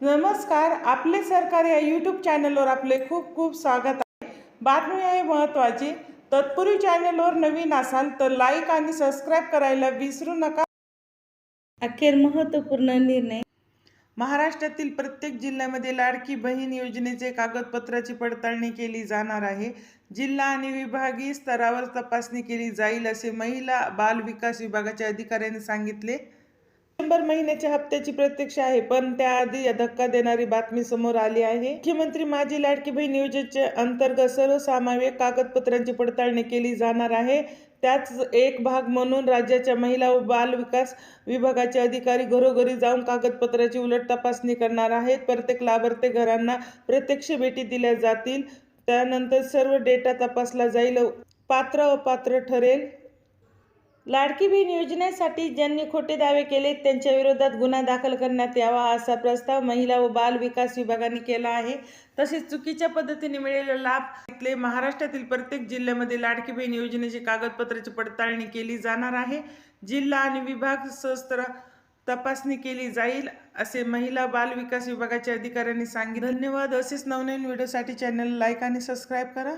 नमस्कार आपले सरकार या यूट्यूब चॅनलवर आपले खूप खूप स्वागत आहे. बातमी आहे महत्त्वाची तत्पूर्वी चॅनलवर नवीन असाल तर लाईक आणि सबस्क्राईब करायला विसरू नका. अखेर महत्त्वपूर्ण निर्णय. महाराष्ट्रातील प्रत्येक जिल्ह्यामध्ये लाडकी बहीण योजनेचे कागदपत्राची पडताळणी केली जाणार आहे. जिल्हा आणि विभागीय स्तरावर तपासणी केली जाईल असे महिला बाल विकास विभागाच्या अधिकाऱ्यांनी सांगितले. डिसेंबर महिन्याच्या हप्त्याची प्रतीक्षा आहे पण त्याआधी धक्का देणारी बातमी समोर आली आहे. मुख्यमंत्री माझी लाडकी बहीण योजनेच्या अंतर्गत सर्वसामान्य कागदपत्रांची पडताळणी केली जाणार आहे. त्याच एक भाग म्हणून राज्याच्या महिला व बाल विकास विभागाचे अधिकारी घरोघरी जाऊन कागदपत्राची उलट तपासणी करणार आहेत. प्रत्येक लाभार्थी घरांना प्रत्यक्ष भेटी दिल्या जातील. त्यानंतर सर्व डेटा तपासला जाईल. पात्र अपात्र ठरेल. लाडकी बहीण योजनेसाठी ज्यांनी खोटे दावे केले त्यांच्या विरोधात गुन्हा दाखल करण्यात यावा असा प्रस्ताव महिला व बाल विकास विभागाने केला आहे. तसेच चुकीच्या पद्धतीने मिळालेला लाभ घेतले महाराष्ट्रातील प्रत्येक जिल्ह्यामध्ये लाडकी बहीण योजनेची कागदपत्राची पडताळणी केली जाणार आहे. जिल्हा आणि विभाग सस्त्र तपासणी केली जाईल असे महिला बाल विकास विभागाच्या अधिकाऱ्यांनी सांगितले. धन्यवाद. असेच नवनवीन व्हिडिओसाठी चॅनल लाईक आणि सबस्क्राईब करा.